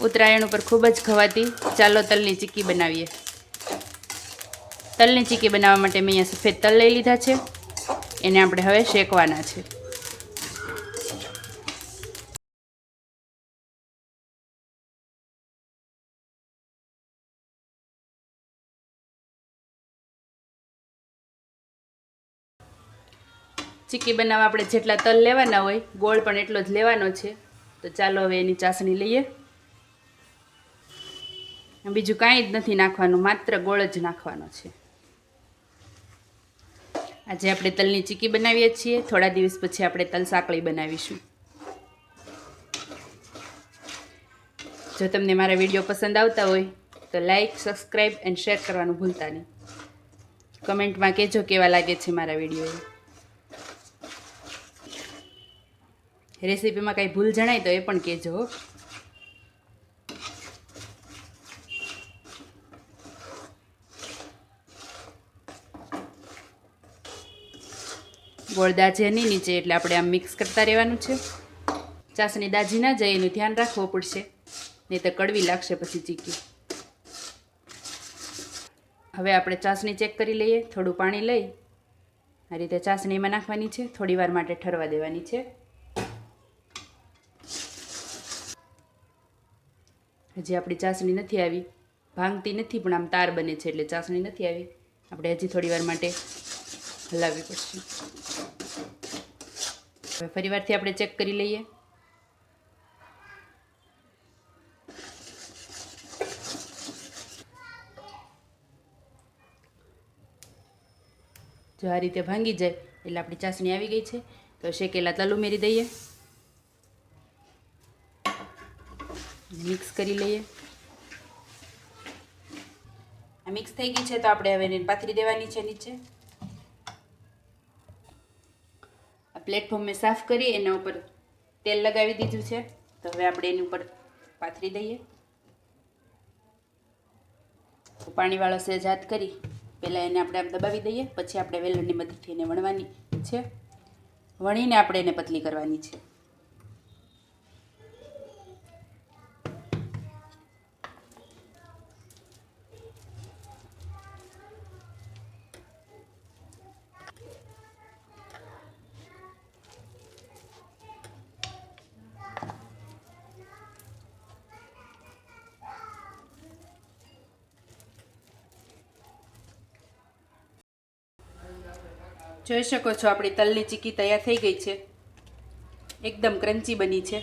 ઉત્તરાયણ ઉપર ખૂબ જ ખવાતી. ચાલો તલની ચીક્કી બનાવીએ. તલની ચીક્કી બનાવવા માટે મેં અહીંયા સફેદ તલ લઈ લીધા છે. એને આપણે હવે શેકવાના છે. ચીક્કી બનાવવા આપણે જેટલા તલ લેવાના હોય, ગોળ પણ એટલો જ લેવાનો છે. તો ચાલો હવે એની ચાસણી લઈએ. બીજું કાંઈ જ નથી નાખવાનું, માત્ર ગોળ જ નાખવાનો છે. આજે આપણે તલની ચીક્કી બનાવીએ છીએ. થોડા દિવસ પછી આપણે તલ સાંકળી બનાવીશું. જો તમને મારા વીડિયો પસંદ આવતા હોય, તો લાઈક, સબસ્ક્રાઈબ એન્ડ શેર કરવાનું ભૂલતા નહીં. કમેન્ટમાં કહેજો કેવા લાગે છે મારા વીડિયો રેસીપીમાં કાંઈ ભૂલ જણાય તો એ પણ કહેજો ગોળ દાજે નહીં નીચે એટલે આપણે આમ મિક્સ કરતા રહેવાનું છે. ચાસણી દાજી ના જાય એનું ધ્યાન રાખવું પડશે. નહીં તો કડવી લાગશે પછી ચીકી. હવે આપણે ચાસણી ચેક કરી લઈએ. થોડું પાણી લઈ. આ રીતે ચાસણીમાં નાખવાની છે. થોડી વાર માટે ઠરવા દેવાની છે. હજી આપણી ચાસણી નથી આવી. ભાંગતી નથી પણ આમ તાર બને છે એટલે ચાસણી નથી આવી. આપણે હજી થોડી વાર માટે હલાવવી પડશે. હવે ફરી વારથી આપણે ચેક કરી લઈએ. જો આ રીતે ભાંગી જાય, એટલે આપણી ચાસણી આવી ગઈ છે. તો શેકેલા તલ ઉમેરી દઈએ. મિક્સ કરી લઈએ. આ મિક્સ થઈ ગઈ છે, તો આપણે હવે એને પાથરી દેવાની છે નીચે આ પ્લેટફોર્મ સાફ કરી એના ઉપર તેલ લગાવી દીધું છે. તો હવે આપણે એની ઉપર પાથરી દઈએ. પાણીવાળો સેજ હાથ કરી, પહેલાં એને આપણે આમ દબાવી દઈએ. પછી આપણે વેલણની મદદથી એને વણવાની છે. વણીને આપણે એને પતલી કરવાની છે. જોઈ શકો છો આપણી તલની ચીકી તૈયાર થઈ ગઈ છે. એકદમ ક્રન્ચી બની છે.